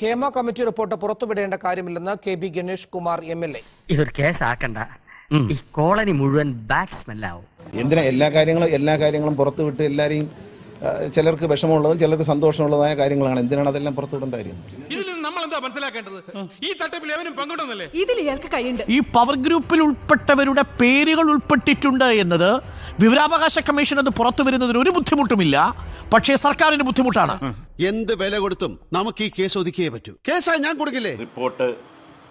Hema committee report പുറത്തുവിടേണ്ട കാര്യമില്ലെന്ന് K B Ganesh Kumar M L A. ഇതൊരു കേസാക്കണ്ട ഈ കോളനി മുഴുവൻ ബാഡ് സ്മെല്ലാവും എന്തിനാ എല്ലാ കാര്യങ്ങളും എല്ലാ കാര്യങ്ങളും പുറത്തുവിട്ട് എല്ലാരെയും ചിലർക്ക് വിഷമമുള്ളതും ചിലർക്ക് സന്തോഷമുള്ളതായ കാര്യങ്ങളാണ്. എന്തിനാണ് അതെല്ലാം പുറത്തുവിടേണ്ട കാര്യം നമ്മൾ എന്താ മനസ്സിലാക്കേണ്ടത് ഈ തട്ടിപ്പിൽ എവനും പങ്കിടുന്നല്ലേ ഇതിൽ ഇയാൾക്ക് കൈയുണ്ട്. ഈ പവർ ഗ്രൂപ്പിൽ ഉൾപ്പെട്ടവരുടെ പേരുകൾ ഉൾപ്പെട്ടിട്ടുണ്ട് എന്നത് വിവരാവകാശ കമ്മീഷൻ അത് പുറത്തു വരുന്നതിന് ഒരു ബുദ്ധിമുട്ടുമില്ല. പക്ഷേ സർക്കാരിന് ബുദ്ധിമുട്ടാണ്. എന്ത് വില കൊടുത്തും നമുക്ക് ഈ കേസ് ഒതുക്കിയേ പറ്റൂ. കേസായി ഞാൻ കൊടുക്കില്ലേ? റിപ്പോർട്ട്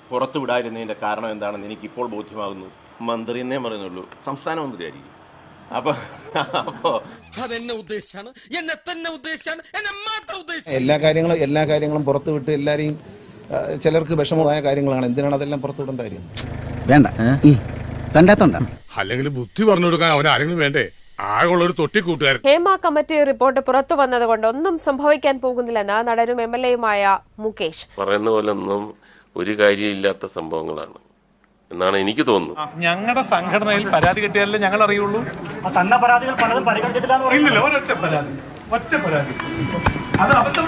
പുറത്തു വിടാതിരുന്നതിന്റെ കാരണം എന്താണെന്ന് എനിക്ക് ഇപ്പോൾ ബോധ്യമാകുന്നു. മന്ത്രി എന്നേ പറയുന്നുള്ളൂ. സംസ്ഥാന മന്ത്രിയായിരിക്കും. അപ്പൊ അപ്പോ. അതെന്നെ ഉദ്ദേശിച്ചാണ്. എന്നെ തന്നെ ഉദ്ദേശിച്ചാണ്. എന്നെ മാത്രം ഉദ്ദേശിച്ചു. എല്ലാ കാര്യങ്ങളും എല്ലാ കാര്യങ്ങളും പുറത്തു വിട്ട് എല്ലാരെയും ചിലർക്ക് വിഷമമായ കാര്യങ്ങളാണ്. എന്തിനാണ് അതെല്ലാം പുറത്തു വിടേണ്ട കാര്യം വേണ്ട. കണ്ടാത്തോണ്ട. അല്ലെങ്കിൽ ബുദ്ധി പറഞ്ഞു കൊടുക്കാൻ അവൻ ആരെങ്കിലും വേണ്ടേ? ആകെയുള്ള ഒരു തൊട്ടി കൂട്ടുകാരൻ. ഹേമ കമ്മിറ്റി റിപ്പോർട്ട് പുറത്തു വന്നതുകൊണ്ട് ഒന്നും സംഭവിക്കാൻ പോകുന്നില്ലെന്ന് നടനും എം എൽ എയുമായ മുകേഷ്. പറയുന്ന പോലെ ഒന്നും ഒരു കാര്യമില്ലാത്ത സംഭവങ്ങളാണ് എന്നാണ് എനിക്ക് തോന്നുന്നത്. ഞങ്ങളുടെ സംഘടനയിൽ പരാതി കിട്ടിയാലേ ഞങ്ങൾ അറിയുള്ളൂ? ഇല്ലല്ലോ ഒരൊറ്റ പരാതി. ഒറ്റ പരാതി. അത് അബദ്ധം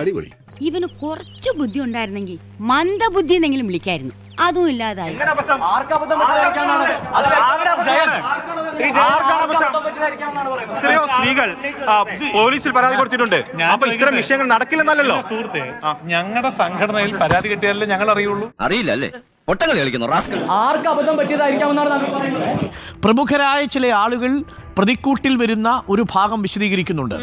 അടിപൊളി. ഇവന് കുറച്ചു ബുദ്ധി ഉണ്ടായിരുന്നെങ്കിൽ മന്ദബുദ്ധി എന്നെങ്കിലും വിളിക്കായിരുന്നു. അതും ഇല്ലാതായി. അബദ്ധം? എത്രയോ സ്ത്രീകൾ പോലീസിൽ പരാതി കൊടുത്തിട്ടുണ്ട്. അപ്പൊ ഇത്തരം വിഷയങ്ങൾ നടക്കില്ലെന്നല്ലോ സുഹൃത്തെ ഞങ്ങളുടെ സംഘടനയിൽ പരാതി കിട്ടിയാലേ ഞങ്ങൾ അറിയുള്ളൂ? അറിയില്ല അല്ലേ? ഒട്ടകളി കളിക്കുന്നു റാസ്കൽ. ആർക്ക് അബദ്ധം പറ്റിയതായിരിക്കാമെന്നാണ് പ്രമുഖരായ ചില ആളുകൾ പ്രതിക്കൂട്ടിൽ വരുന്ന ഒരു ഭാഗം വിശദീകരിക്കുന്നുണ്ട്.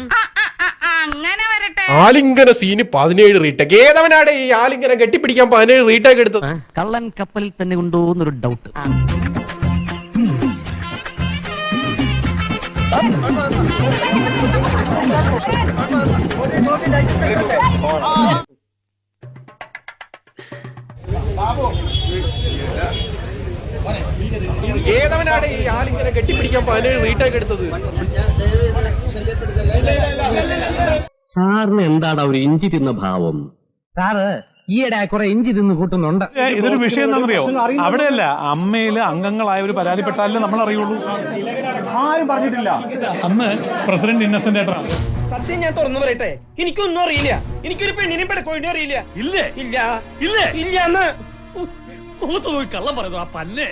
അങ്ങനെ വരട്ടെ. ആലിംഗന സീന് പതിനേഴ് റീടേക്ക് ഏതവനാണ് ഈ ആലിംഗനം കെട്ടിപ്പിടിക്കാൻ പതിനേഴ് റീടേക്ക് എടുത്തത്? കള്ളൻ കപ്പലിൽ തന്നെ ഉണ്ടോ എന്നൊരു ഡൗട്ട് ഏതവനാണ് ഈ ആളിങ്ങനെ കെട്ടിപ്പിടിക്കാൻ പതിനേഴ് റീടേക്ക് എടുത്തത്? സാറിന് എന്താണ് ഒരു ഇഞ്ചി തിന്ന ഭാവം? സാറ് ഈയിടെ കുറെ ഇഞ്ചി തിന്ന് കൂട്ടുന്നുണ്ട്. ഇതൊരു വിഷയം എന്താണെന്നറിയോ അവിടെയല്ല അമ്മയിൽ ഒരു പരാതിപ്പെട്ടാലേ നമ്മൾ അറിയുള്ളൂ ആരും പറഞ്ഞിട്ടില്ല. അന്ന് പ്രസിഡന്റ് ഇന്നസെന്റ് ഏട്ടനാണ് സത്യം ഞാൻ തുറന്നു പറയട്ടെ? എനിക്കൊന്നും അറിയില്ല. എനിക്കൊരു പെണ്ണിനെ പെടക്കോഴിനും അറിയില്ല. ഇല്ലേ? ഇല്ല. ഇല്ലേ? ഇല്ല എന്ന് കള്ളം പറയുന്നു ആ പന്നെ.